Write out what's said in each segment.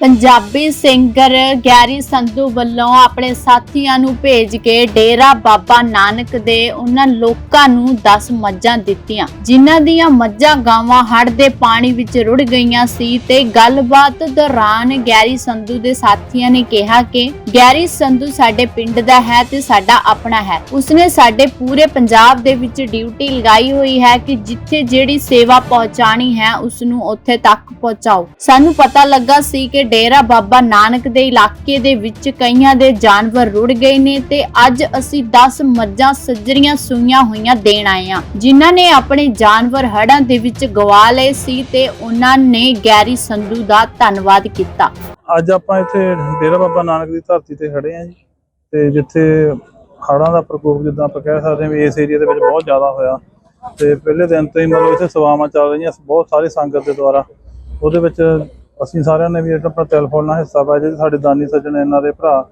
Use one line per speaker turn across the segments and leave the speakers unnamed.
Punjabi singer Garry Sandhu ਵੱਲੋਂ ਆਪਣੇ ਸਾਥੀਆਂ ਨੂੰ ਭੇਜ ਕੇ ਡੇਰਾ ਬਾਬਾ ਨਾਨਕ ਦੇ ਉਹਨਾਂ ਲੋਕਾਂ ਨੂੰ 10 ਮੱਝਾਂ ਦਿੱਤੀਆਂ। ਜਿਨ੍ਹਾਂ ਦੀਆਂ ਮੱਝਾਂ ਗਾਵਾਂ ਹੜ੍ਹ ਦੇ ਪਾਣੀ ਵਿੱਚ ਰੁੜ ਗਈਆਂ ਸੀ ਤੇ ਗੱਲਬਾਤ ਦੌਰਾਨ ਗੈਰੀ ਸੰਧੂ ਦੇ ਸਾਥੀਆਂ ਨੇ ਕਿਹਾ ਕਿ ਗੈਰੀ ਸੰਧੂ ਸਾਡੇ ਪਿੰਡ ਦਾ ਹੈ ਤੇ ਸਾਡਾ ਆਪਣਾ ਹੈ। ਉਸਨੇ ਸਾਡੇ ਪੂਰੇ ਪੰਜਾਬ ਦੇ ਵਿੱਚ ਡਿਊਟੀ ਲਗਾਈ ਹੋਈ ਹੈ ਕਿ ਜਿੱਥੇ ਜਿਹੜੀ ਸੇਵਾ ਪਹੁੰਚਾਣੀ ਹੈ ਉਸ ਨੂੰ ਉੱਥੇ ਤੱਕ ਪਹੁੰਚਾਓ। ਸਾਨੂੰ ਪਤਾ ਲੱਗਾ ਸੀ ਕਿ ਡੇਰਾ ਬਾਬਾ ਨਾਨਕ ਦੇ ਇਲਾਕੇ ਦੇ ਵਿੱਚ ਕਈਆਂ ਦੇ ਜਾਨਵਰ ਰੁੜ ਗਏ ਨੇ ਤੇ ਅੱਜ ਅਸੀਂ 10 ਮੱਝਾਂ ਸੱਜਰੀਆਂ ਸੂਈਆਂ ਹੋਈਆਂ ਦੇਣ ਆਏ ਹਾਂ। ਜਿਨ੍ਹਾਂ ਨੇ ਆਪਣੇ ਜਾਨਵਰ ਹੜ੍ਹਾਂ ਦੇ ਵਿੱਚ ਗਵਾ ਲਏ ਸੀ ਤੇ ਉਹਨਾਂ ਨੇ ਗੈਰੀ ਸੰਧੂ ਦਾ ਧੰਨਵਾਦ ਕੀਤਾ।
ਅੱਜ ਆਪਾਂ ਇੱਥੇ ਡੇਰਾ ਬਾਬਾ ਨਾਨਕ ਦੀ ਧਰਤੀ ਤੇ ਖੜੇ ਆ ਜੀ ਤੇ ਜਿੱਥੇ ਹੜਾਂ ਦਾ ਪ੍ਰਕੋਪ ਜਿੱਦਾਂ ਆਪਾਂ ਕਹਿ ਸਕਦੇ ਹਾਂ ਵੀ ਇਸ ਏਰੀਆ ਦੇ ਵਿੱਚ ਬਹੁਤ ਜ਼ਿਆਦਾ ਹੋਇਆ। ਤੇ ਪਹਿਲੇ ਦਿਨ ਤੋਂ ਹੀ ਮਤਲਬ ਇੱਥੇ ਸੇਵਾਵਾਂ ਚੱਲ ਰਹੀਆਂ ਬਹੁਤ ਸਾਰੇ ਸੰਗਤ ਦੇ ਦੁਆਰਾ। ਉਹਦੇ ਵਿੱਚ ਅਸੀਂ ਸਾਰਿਆਂ ਨੇ ਵੀ ਆਪਣਾ ਟੈਲੀਫੋਨ ਨਾਲ ਹਿੱਸਾ ਪਾਇਆ ਜੀ। ਸਾਡੇ ਦਾਨੀ ਸੱਜਣ ਇਹਨਾਂ ਦੇ ਭਰਾ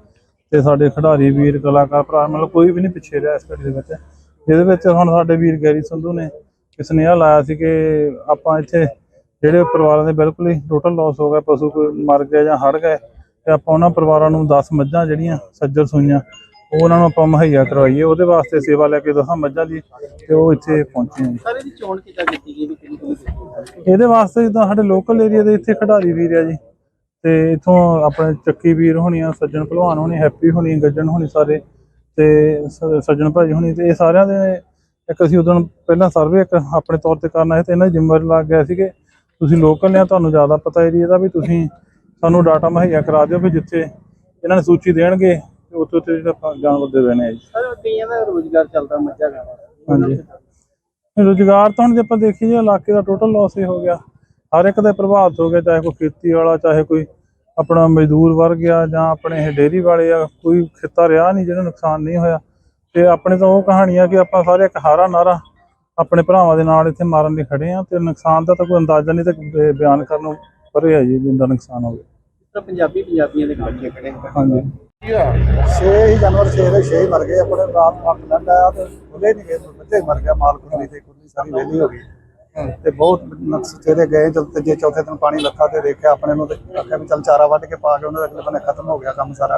ਤੇ ਸਾਡੇ ਖਿਡਾਰੀ ਵੀਰ, ਕਲਾਕਾਰ ਭਰਾ, ਮਤਲਬ ਕੋਈ ਵੀ ਨਹੀਂ ਪਿੱਛੇ ਰਿਹਾ ਇਸ ਘੜੀ ਦੇ ਵਿੱਚ। ਜਿਹਦੇ ਵਿੱਚ ਹੁਣ ਸਾਡੇ ਵੀਰ ਗੈਰੀ ਸੰਧੂ ਨੇ ਇੱਕ ਸੁਨੇਹਾ ਲਾਇਆ ਸੀ ਕਿ ਆਪਾਂ ਇੱਥੇ ਜਿਹੜੇ ਪਰਿਵਾਰਾਂ ਦੇ ਬਿਲਕੁਲ ਹੀ ਟੋਟਲ ਲਾਸ ਹੋ ਗਿਆ ਪਸ਼ੂ ਕੋਈ ਮਰ ਗਿਆ ਜਾਂ ਹੜ ਗਏ ਤੇ ਆਪਾਂ ਉਹਨਾਂ ਪਰਿਵਾਰਾਂ ਨੂੰ 10 ਮੱਝਾਂ ਜਿਹੜੀਆਂ, ਸੱਜਰ ਸੂਈਆਂ ਉਹ ਉਹਨਾਂ ਨੂੰ ਆਪਾਂ ਮੁਹੱਈਆ ਕਰਵਾਈਏ ਉਹਦੇ ਵਾਸਤੇ ਸੇਵਾ ਲੈ ਕੇ 10 ਮੱਝਾਂ ਦੀ ਤੇ ਉਹ ਇੱਥੇ ਪਹੁੰਚੇ ਆ
ਸਾਰੇ ਦੀ ਚੋਣ ਕਿੱਦਾਂ ਕੀਤੀ ਗਈ ਵੀ ਕਿਹੜੀ ਕਿਹੜੀ ਕੀਤੀ
ਇਹਦੇ ਵਾਸਤੇ ਜਿੱਦਾਂ ਸਾਡੇ ਲੋਕਲ ਏਰੀਆ ਦੇ ਇੱਥੇ ਖਿਡਾਰੀ ਵੀਰ ਆ ਜੀ ਤੇ ਇਥੋਂ ਆਪਣੇ ਚੱਕੀ ਵੀਰ ਹੋਣੀ ਆ ਸੱਜਣ ਭਲਵਾਨ ਹੋਣੀ ਹੈਪੀ ਹੋਣੀ ਗੱਜਣ ਹੋਣੀ ਸਾਰੇ ਤੇ ਸ- ਸੱਜਣ ਭਾਜੀ ਹੋਣੀ ਤੇ ਇਹ ਸਾਰਿਆਂ ਦੇ ਇੱਕ ਅਸੀਂ ਉਦੋਂ ਪਹਿਲਾਂ ਸਰਵੇ ਇੱਕ ਆਪਣੇ ਤੌਰ ਤੇ ਕਰਨਾ ਹੈ ਤੇ ਇਹਨਾਂ ਦੀ ਜ਼ਿੰਮੇਵਾਰੀ ਲੱਗ ਗਿਆ ਸੀ ਕਿ ਤੁਸੀਂ ਲੋਕਲ ਨੇ ਤੁਹਾਨੂੰ ਜ਼ਿਆਦਾ ਪਤਾ ਏਰੀਆ ਦਾ ਵੀ ਤੁਸੀਂ ਸਾਨੂੰ ਡਾਟਾ ਮੁਹੱਈਆ ਕਰਾ ਦਿਓ ਵੀ ਜਿੱਥੇ ਇਹਨਾਂ ਨੇ ਸੂਚੀ ਦੇਣਗੇ ਉੱਥੇ ਉੱਥੇ ਜਿਹੜਾ ਆਪਾਂ ਜਾਨਵਰ ਦੇ ਦੇਣੇ ਆ ਜੀ।
ਸਰ ਕਈਆਂ ਦਾ ਰੋਜ਼ਗਾਰ ਚੱਲਦਾ ਮੱਝਾਂ ਗਾਵਾਂ
ਹਾਂਜੀ। ਰੁਜ਼ਗਾਰ ਤਾਂ ਹੁਣ ਜੇ ਆਪਾਂ ਦੇਖੀਏ ਇਲਾਕੇ ਦਾ ਟੋਟਲ ਲਾਸ ਹੀ ਹੋ ਗਿਆ। ਹਰ ਇੱਕ ਦੇ ਪ੍ਰਭਾਵਿਤ ਹੋ ਗਿਆ ਚਾਹੇ ਕੋਈ ਖੇਤੀ ਵਾਲਾ ਚਾਹੇ ਕੋਈ ਆਪਣਾ ਮਜ਼ਦੂਰ ਵਰਗ ਆ ਜਾਂ ਆਪਣੇ ਇਹ ਡੇਅਰੀ ਵਾਲੇ ਆ ਕੋਈ ਖੇਤਾ ਰਿਹਾ ਨਹੀਂ ਜਿਹਨੂੰ ਨੁਕਸਾਨ ਨਹੀਂ ਹੋਇਆ। ਤੇ ਆਪਣੇ ਤਾਂ ਉਹ ਕਹਾਣੀਆਂ ਕਿ ਆਪਾਂ ਸਾਰੇ ਇੱਕ ਹਾਰਾ ਨਾਰਾ ਆਪਣੇ ਭਰਾਵਾਂ ਦੇ ਨਾਲ ਇੱਥੇ ਮਾਰਨ ਲਈ ਖੜੇ ਆ ਤੇ ਨੁਕਸਾਨ ਦਾ ਤਾਂ ਕੋਈ ਅੰਦਾਜ਼ਾ ਨਹੀਂ ਤੇ ਬ- ਬਿਆਨ ਕਰਨ ਨੂੰ ਪਰੇ ਆ ਜੀ ਜਿੰਦਾ ਨੁਕਸਾਨ ਹੋਵੇ
ਤਾਂ ਪੰਜਾਬੀ ਪੰਜਾਬੀਆਂ ਦੇ ਇਕੱਠੇ ਖੜੇ।
ਹਾਂਜੀ।
ਛੇ ਹੀ ਜਾਨਵਰ ਛੇ ਦੇ ਛੇ ਹੀ ਮਰ ਗਏ ਆਪਣੇ ਰਾਤ ਫੱਕ ਲੈਂਦਾ ਆ ਤੇ ਖੁੱਲੇ ਨਹੀਂ ਗਏ ਬੱਚੇ ਮਰ ਗਿਆ ਮਾਲ ਕੁੱਲੀ ਤੇ ਕੁੱਲੀ ਸਾਰੀ ਵਿਹਲੀ ਹੋ ਗਈ। ਤੇ ਬਹੁਤ ਨਕਸ ਤੇਰੇ ਗਏ ਜਦ ਤੀਜੇ ਚੌਥੇ ਦਿਨ ਪਾਣੀ ਲੱਥਾ ਤੇ ਦੇਖਿਆ ਆਪਣੇ ਨੂੰ ਤੇ ਆਖਿਆ ਵੀ ਚੱਲ ਚਾਰਾ ਵੱਢ ਕੇ ਪਾ ਕੇ ਉਹਨਾਂ ਦੇ ਅਗਲੇ ਬੰਨੇ ਖਤਮ ਹੋ ਗਿਆ ਕੰਮ ਸਾਰਾ।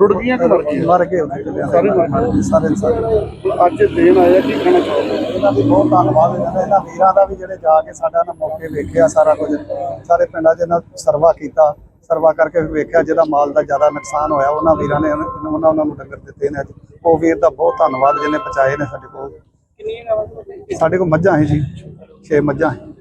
ਰੁੜ ਗਈਆਂ ਕਿ ਮਰ ਗਈਆਂ
ਮਰ ਗਏ ਉਹਦੇ ਸਾਰੇ ਸਾਰੇ
ਅੱਜ ਦੇਣ ਆਇਆ ਕੀ ਕਹਿਣਾ ਚਾਹੁੰਦੇ
ਇਹਨਾਂ ਦੀ ਬਹੁਤ ਧੰਨਵਾਦ ਇਹਨਾਂ ਇਹਨਾਂ ਵੀਰਾਂ ਦਾ ਵੀ ਜਿਹੜੇ ਜਾ ਕੇ ਸਾਡਾ ਨਾ ਮੌਕੇ ਵੇਖਿਆ ਸਾਰਾ ਕੁਝ। ਸਾਰੇ ਪਿੰਡਾਂ 'ਚ ਇਹਨਾਂ ਸਰਵਾ ਕੀਤਾ। ਸਰਵਾ ਕਰਕੇ ਵੇਖਿਆ ਜਿਹਦਾ ਮਾਲ ਦਾ ਜ਼ਿਆਦਾ ਨੁਕਸਾਨ ਹੋਇਆ ਉਹਨਾਂ ਵੀਰਾਂ ਨੇ ਉਹਨਾਂ ਉਹਨਾਂ ਨੂੰ ਡੰਗਰ ਦਿੱਤੇ ਨੇ ਅੱਜ। ਉਹ ਵੀਰ ਦਾ ਬਹੁਤ ਧੰਨਵਾਦ ਜਿਹਨੇ ਪਹੁੰਚਾਏ ਨੇ ਸਾਡੇ ਕੋਲ। ਸਾਡੇ ਕੋਲ ਮੱਝਾਂ ਹੈ ਜੀ 6 ਮੱਝਾਂ। ਹੈ